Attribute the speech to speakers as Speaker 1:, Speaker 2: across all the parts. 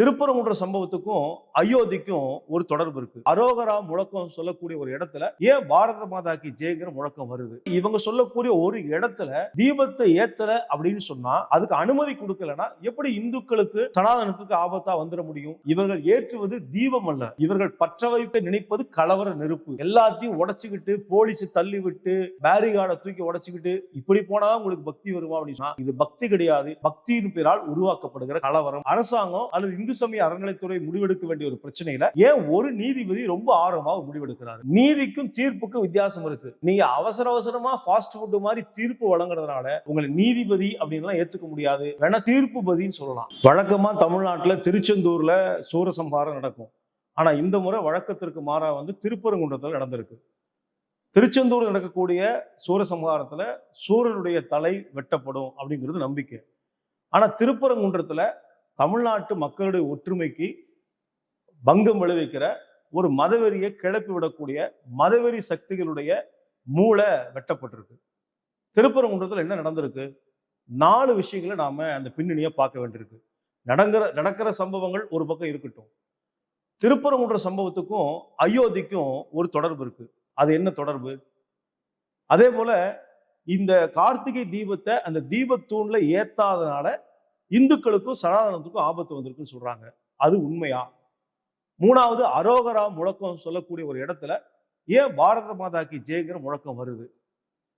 Speaker 1: திருப்பரங்குன்ற சம்பவத்துக்கும் அயோத்திக்கும் ஒரு தொடர்பு இருக்கு. அரோகரா முழக்கம் சொல்லக்கூடிய ஒரு இடத்துல ஏன் பாரத மாதாக்கு ஜெயங்கிற முழக்கம் வருது? இவங்க சொல்லக்கூடிய ஒரு இடத்துல தீபத்தை ஏத்தல அப்படின்னு சொன்னா அதுக்கு அனுமதி கொடுக்கலனா எப்படி இந்துக்களுக்கு சனாதனத்துக்கு ஆபத்தா வந்துட முடியும்? இவர்கள் ஏற்றுவது தீபம் அல்ல. இவர்கள் பற்ற வைப்பை நினைப்பது கலவர நெருப்பு. எல்லாத்தையும் உடச்சுக்கிட்டு போலீஸ் தள்ளி விட்டு பேரிகார்டை தூக்கி உடச்சுக்கிட்டு இப்படி போனா உங்களுக்கு பக்தி வருமா அப்படின்னா இது பக்தி கிடையாது. பக்தியின் பேரால் உருவாக்கப்படுகிற கலவரம். அரசாங்கம் அல்லது இந்து சமய அறநிலைத்துறை முடிவெடுக்க வேண்டிய ஒரு பிரச்சனையில ஏன் ஒரு நீதிபதி ரொம்ப ஆர்வமாக முடிவெடுக்கிறாரு? நீதிக்கும் தீர்ப்புக்கும் வித்தியாசம் இருக்கு. நீங்க அவசர அவசரமா ஃபாஸ்ட் ஃபுட் மாதிரி தீர்ப்பு வழங்குறதுனால உங்களை நீதிபதி அப்படின்லாம் ஏத்துக்க முடியாது. வேணா தீர்ப்புபதின்னு சொல்லலாம். வழக்கமா தமிழ்நாட்டுல திருச்செந்தூர்ல சூரசம்ஹாரம் நடக்கும். ஆனா இந்த முறை வழக்கத்திற்கு மாறா வந்து திருப்பரங்குன்றத்தில் நடந்திருக்கு. திருச்செந்தூர் நடக்கக்கூடிய சூரசம்ஹாரத்துல சூரனுடைய தலை வெட்டப்படும் அப்படிங்கிறது நம்பிக்கை. ஆனா திருப்பரங்குன்றத்துல தமிழ்நாட்டு மக்களுடைய ஒற்றுமைக்கு பங்கம் விளைவிக்கிற ஒரு மதவெறியை கிளப்பி விடக்கூடிய மதவெறி சக்திகளுடைய மூளை வெட்டப்பட்டிருக்கு. திருப்பரங்குன்றத்தில் என்ன நடந்திருக்கு? நாலு விஷயங்களை நாம அந்த பின்னணியை பார்க்க வேண்டியிருக்கு. நடங்கிற நடக்கிற சம்பவங்கள் ஒரு பக்கம் இருக்கட்டும். திருப்பரங்குன்ற சம்பவத்துக்கும் அயோத்திக்கும் ஒரு தொடர்பு இருக்கு. அது என்ன தொடர்பு? அதே போல இந்த கார்த்திகை தீபத்தை அந்த தீபத்தூண்ல ஏத்தாதனால இந்துக்களுக்கும் சனாதனத்துக்கும் ஆபத்து வந்திருக்குன்னு சொல்றாங்க. அது உண்மையா? மூணாவது அரோகரா முழக்கம் சொல்லக்கூடிய ஒரு இடத்துல ஏன் பாரத மாதாக்கு ஜெயங்கிற முழக்கம் வருது?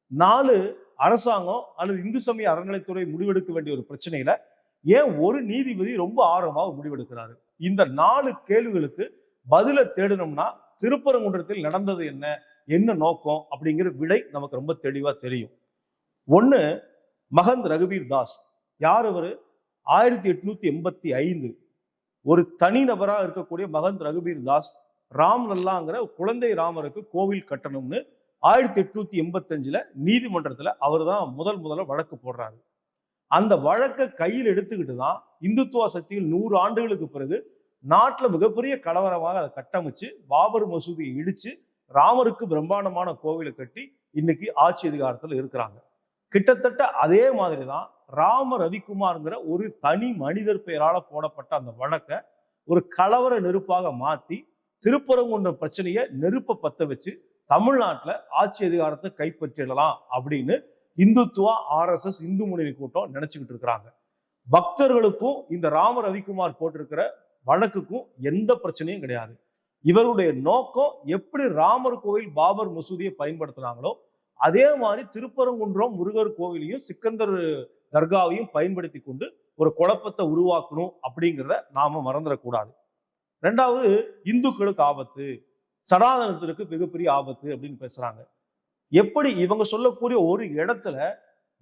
Speaker 1: நாலு அரசாங்கம் அல்லது இந்து சமய அறநிலைத்துறை முடிவெடுக்க வேண்டிய ஒரு பிரச்சனையில ஏன் ஒரு நீதிபதி ரொம்ப ஆர்வமாக முடிவெடுக்கிறாரு? இந்த நாலு கேள்விகளுக்கு பதில தேடணும்னா திருப்பரங்குன்றத்தில் நடந்தது என்ன? என்ன நோக்கம்? அப்படிங்கிற விடை நமக்கு ரொம்ப தெளிவா தெரியும். ஒன்று மகந்த் ரகுபீர் தாஸ். யார் அவர்? ஆயிரத்தி எட்நூத்தி எண்பத்தி ஐந்து ஒரு தனிநபராக இருக்கக்கூடிய மகந்த் ரகுபீர் தாஸ் ராம் லல்லாங்கிற குழந்தை ராமருக்கு கோவில் கட்டணும்னு ஆயிரத்தி எட்நூத்தி எண்பத்தஞ்சுல நீதிமன்றத்துல அவர் தான் முதல் முதல்ல வழக்கு போடுறாரு. அந்த வழக்கை கையில் எடுத்துக்கிட்டு தான் இந்துத்துவ சக்தியில் நூறு ஆண்டுகளுக்கு பிறகு நாட்டுல மிகப்பெரிய கலவரமாக அதை கட்டமைச்சு பாபர் மசூதியை இடிச்சு ராமருக்கு பிரம்மாண்டமான கோவிலை கட்டி இன்னைக்கு ஆட்சி அதிகாரத்துல இருக்கிறாங்க. கிட்டத்தட்ட அதே மாதிரி தான் ராம ரவிக்குமார்ங்கிற ஒரு தனி மனிதர் பெயரால் போடப்பட்ட அந்த வழக்கை ஒரு கலவர நெருப்பாக மாற்றி திருப்பரங்குன்ற பிரச்சனையை நெருப்பை பற்ற வச்சு தமிழ்நாட்டில் ஆட்சி அதிகாரத்தை கைப்பற்றிடலாம் அப்படின்னு இந்துத்துவா ஆர்எஸ்எஸ் இந்து முன்னணி கூட்டம் நினச்சிக்கிட்டு இருக்கிறாங்க. பக்தர்களுக்கும் இந்த ராம ரவிக்குமார் போட்டிருக்கிற வழக்குக்கும் எந்த பிரச்சனையும் கிடையாது. இவருடைய நோக்கம் எப்படி ராமர் கோவில் பாபர் மசூதியை பயன்படுத்துனாங்களோ அதே மாதிரி திருப்பரங்குன்றம் முருகர் கோவிலையும் சிக்கந்தர் தர்காவையும் பயன்படுத்தி கொண்டு ஒரு குழப்பத்தை உருவாக்கணும் அப்படிங்கிறத நாம மறந்துடக்கூடாது. ரெண்டாவது இந்துக்களுக்கு ஆபத்து சனாதனத்திற்கு மிகப்பெரிய ஆபத்து அப்படின்னு பேசுறாங்க. எப்படி இவங்க சொல்லக்கூடிய ஒரு இடத்துல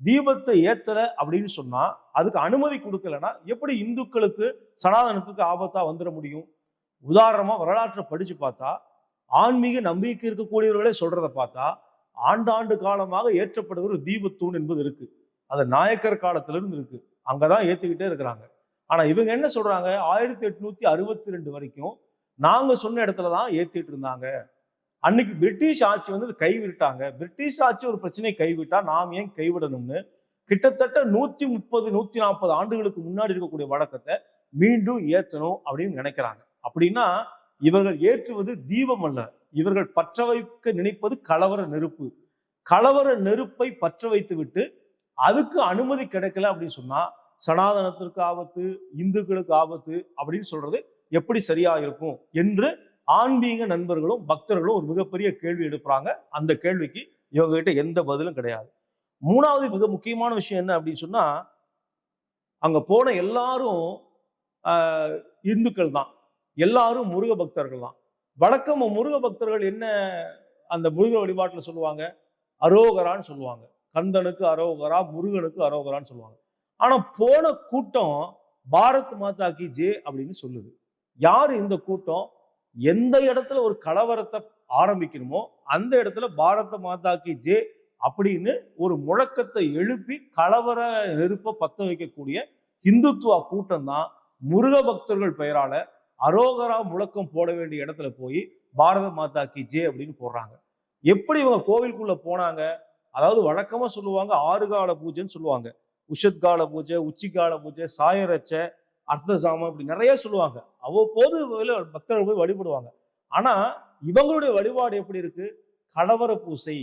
Speaker 1: தீபத்தை ஏத்தல அப்படின்னு சொன்னா அதுக்கு அனுமதி கொடுக்கலன்னா எப்படி இந்துக்களுக்கு சனாதனத்துக்கு ஆபத்தா வந்துட முடியும்? உதாரணமா வரலாற்றை படிச்சு பார்த்தா ஆன்மீக நம்பிக்கை இருக்கக்கூடியவர்களே சொல்றதை பார்த்தா ஆண்டாண்டு காலமாக ஏற்றப்படுகிற ஒரு தீபத்தூண் என்பது இருக்கு. அது நாயக்கர் காலத்திலிருந்து இருக்கு. அங்கதான் ஏத்திக்கிட்டே இருக்கிறாங்க. ஆனா இவங்க என்ன சொல்றாங்க? ஆயிரத்தி எட்நூத்தி அறுபத்தி ரெண்டு வரைக்கும் நாங்க சொன்ன இடத்துல தான் ஏத்திட்டு இருந்தாங்க. அன்னைக்கு பிரிட்டிஷ் ஆட்சி வந்து கைவிட்டாங்க. பிரிட்டிஷ் ஆட்சி ஒரு பிரச்சனையை கைவிட்டா நாம் ஏன் கைவிடணும்னு? கிட்டத்தட்ட நூத்தி முப்பது நூத்தி நாற்பது ஆண்டுகளுக்கு முன்னாடி இருக்கக்கூடிய வழக்கத்தை மீண்டும் ஏத்தணும் அப்படின்னு நினைக்கிறாங்க. அப்படின்னா இவர்கள் ஏற்றுவது தீபம் அல்ல. இவர்கள் பற்ற வைக்க நினைப்பது கலவர நெருப்பு. கலவர நெருப்பை பற்ற வைத்து விட்டு அதுக்கு அனுமதி கிடைக்கல அப்படின்னு சொன்னா சனாதனத்திற்கு ஆபத்து இந்துக்களுக்கு ஆபத்து அப்படின்னு சொல்றது எப்படி சரியா இருக்கும் என்று ஆன்மீக நண்பர்களும் பக்தர்களும் ஒரு மிகப்பெரிய கேள்வி எழுப்புறாங்க. அந்த கேள்விக்கு இவங்க கிட்ட எந்த பதிலும் கிடையாது. மூணாவது மிக முக்கியமான விஷயம் என்ன அப்படின்னு சொன்னா அங்க போன எல்லாரும் இந்துக்கள் தான் எல்லாரும் முருக பக்தர்கள் தான் வழக்கம் முருக பக்தர்கள் என்ன அந்த முருக வழிபாட்டில் சொல்லுவாங்க? அரோகரான்னு சொல்லுவாங்க. கந்தனுக்கு அரோகரா முருகனுக்கு அரோகரான்னு சொல்லுவாங்க. ஆனால் போன கூட்டம் பாரத் மாதா கி ஜே அப்படின்னு சொல்லுது. யார் இந்த கூட்டம்? எந்த இடத்துல ஒரு கலவரத்தை ஆரம்பிக்கணுமோ அந்த இடத்துல பாரத மாதா கி ஜே அப்படின்னு ஒரு முழக்கத்தை எழுப்பி கலவர நெருப்ப பத்த வைக்கக்கூடிய இந்துத்துவ கூட்டம் தான் முருக பக்தர்கள் பெயரால அரோகரா முழக்கம் போட வேண்டிய இடத்துல போய் பாரத மாதா கி ஜே அப்படின்னு போடுறாங்க. எப்படி இவங்க கோவிலுக்குள்ள போனாங்க? அதாவது வழக்கமா சொல்லுவாங்க ஆறு கால பூஜைன்னு சொல்லுவாங்க. உஷத் கால பூஜை உச்சி கால பூஜை சாயரச்ச அர்த்த சாமம் இப்படி நிறைய சொல்லுவாங்க. அவ்வப்போது பக்தர்கள் போய் வழிபடுவாங்க. ஆனா இவங்களுடைய வழிபாடு எப்படி இருக்கு? கலவர பூசை.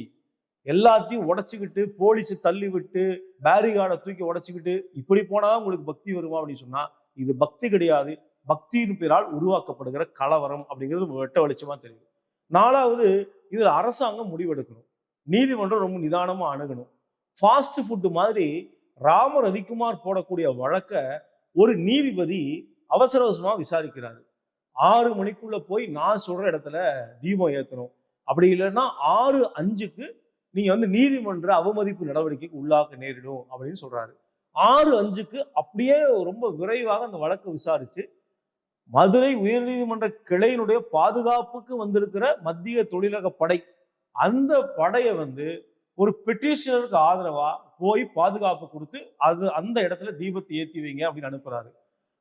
Speaker 1: எல்லாத்தையும் உடச்சிக்கிட்டு போலீஸ் தள்ளி விட்டு பேரிகார்டை தூக்கி உடச்சிக்கிட்டு இப்படி போனா உங்களுக்கு பக்தி வருமா அப்படின்னு சொன்னா இது பக்தி கிடையாது. பக்தியின் பேரால் உருவாக்கப்படுகிற கலவரம் அப்படிங்கிறது வெட்ட வெளிச்சமா தெரியும். நாலாவது இதுல அரசாங்கம் முடிவெடுக்கணும். நீதிமன்றம் ரொம்ப நிதானமா அணுகணும். ஃபாஸ்ட் ஃபுட்டு மாதிரி ராம ரவிக்குமார் போடக்கூடிய வழக்க ஒரு நீதிபதி அவசர அவசரமாக விசாரிக்கிறாரு. ஆறு மணிக்குள்ள போய் நான் சொல்ற இடத்துல தீபம் ஏற்றணும் அப்படி இல்லைன்னா ஆறு அஞ்சுக்கு நீங்க வந்து நீதிமன்ற அவமதிப்பு நடவடிக்கைக்கு உள்ளாக்க நேரிடும் அப்படின்னு சொல்றாரு. ஆறு அஞ்சுக்கு அப்படியே ரொம்ப விரைவாக அந்த வழக்கை விசாரிச்சு மதுரை உயர்நீதிமன்ற கிளையினுடைய பாதுகாப்புக்கு வந்திருக்கிற மத்திய தொழிலக படை. அந்த படையை வந்து ஒரு பெட்டிஷனருக்கு ஆதரவா போய் பாதுகாப்பு கொடுத்து அது அந்த இடத்துல தீபத்தை ஏத்தி வைங்க அப்படின்னு அனுப்புறாரு.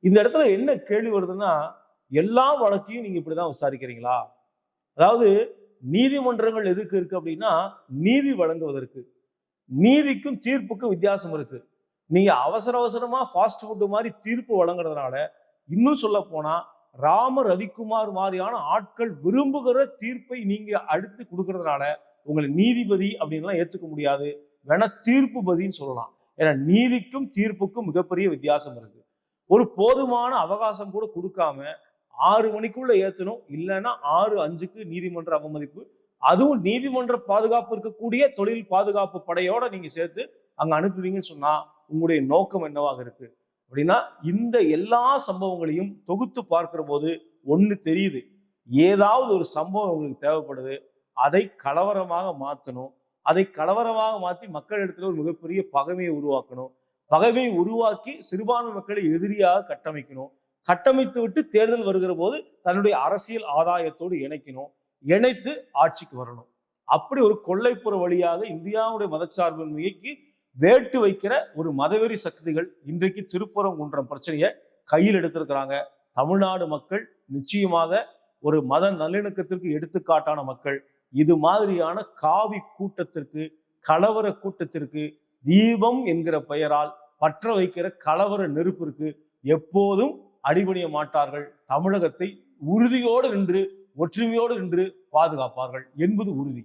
Speaker 1: இந்த இடத்துல என்ன கேள்வி வருதுன்னா எல்லா வழக்கையும் நீங்க இப்படிதான் விசாரிக்கிறீங்களா? அதாவது நீதிமன்றங்கள் எதுக்கு இருக்கு அப்படின்னா நீதி வழங்குவதற்கு. நீதிக்கும் தீர்ப்புக்கும் வித்தியாசம் இருக்கு. நீங்க அவசர அவசரமா ஃபாஸ்ட் ஃபுட்டு மாதிரி தீர்ப்பு வழங்குறதுனால இன்னும் சொல்ல போனா ராம ரவிக்குமார் மாதிரியான ஆட்கள் விரும்புகிற தீர்ப்பை நீங்க அடுத்து கொடுக்கறதுனால உங்களை நீதிபதி அப்படின்லாம் ஏத்துக்க முடியாது. வேணா தீர்ப்புபதின்னு சொல்லலாம். ஏன்னா நீதிக்கும் தீர்ப்புக்கும் மிகப்பெரிய வித்தியாசம் இருக்கு. ஒரு போதுமான அவகாசம் கூட கொடுக்காம ஆறு மணிக்குள்ள ஏத்தணும். இல்லைன்னா ஆறு அஞ்சுக்கு நீதிமன்ற அவமதிப்பு. அதுவும் நீதிமன்ற பாதுகாப்பு இருக்கக்கூடிய தொழில் பாதுகாப்பு படையோட நீங்க சேர்த்து அங்க அனுப்புவீங்கன்னு சொன்னா உங்களுடைய நோக்கம் என்னவாக இருக்கு? அப்படின்னா இந்த எல்லா சம்பவங்களையும் தொகுத்து பார்க்கிற போது ஒன்று தெரியுது. ஏதாவது ஒரு சம்பவம் உங்களுக்கு தேவைப்படுது அதை கலவரமாக மாற்றணும் அதை கலவரமாக மாற்றி மக்கள் இடத்துல ஒரு மிகப்பெரிய பகைமையை உருவாக்கணும். பகைமையை உருவாக்கி சிறுபான்மை மக்களை எதிரியாக கட்டமைக்கணும். கட்டமைத்து விட்டு தேர்தல் வருகிற போது தன்னுடைய அரசியல் ஆதாயத்தோடு இணைக்கணும். இணைத்து ஆட்சிக்கு வரணும். அப்படி ஒரு கொள்ளைப்புற வழியாக இந்தியாவுடைய மதச்சார்பின்மைக்கு வேட்டு வைக்கிற ஒரு மதவெறி சக்திகள் இன்றைக்கு திருப்புறம் குன்றம் பிரச்சனையை கையில் எடுத்திருக்கிறாங்க. தமிழ்நாடு மக்கள் நிச்சயமாக ஒரு மத நல்லிணக்கத்திற்கு எடுத்துக்காட்டான மக்கள். இது மாதிரியான காவி கூட்டத்திற்கு கலவர கூட்டத்திற்கு தீபம் என்கிற பெயரால் பற்ற வைக்கிற கலவர நெருப்பிற்கு எப்போதும் அடிபணிய மாட்டார்கள். தமிழகத்தை உறுதியோடு நின்று ஒற்றுமையோடு நின்று பாதுகாப்பார்கள் என்பது உறுதி.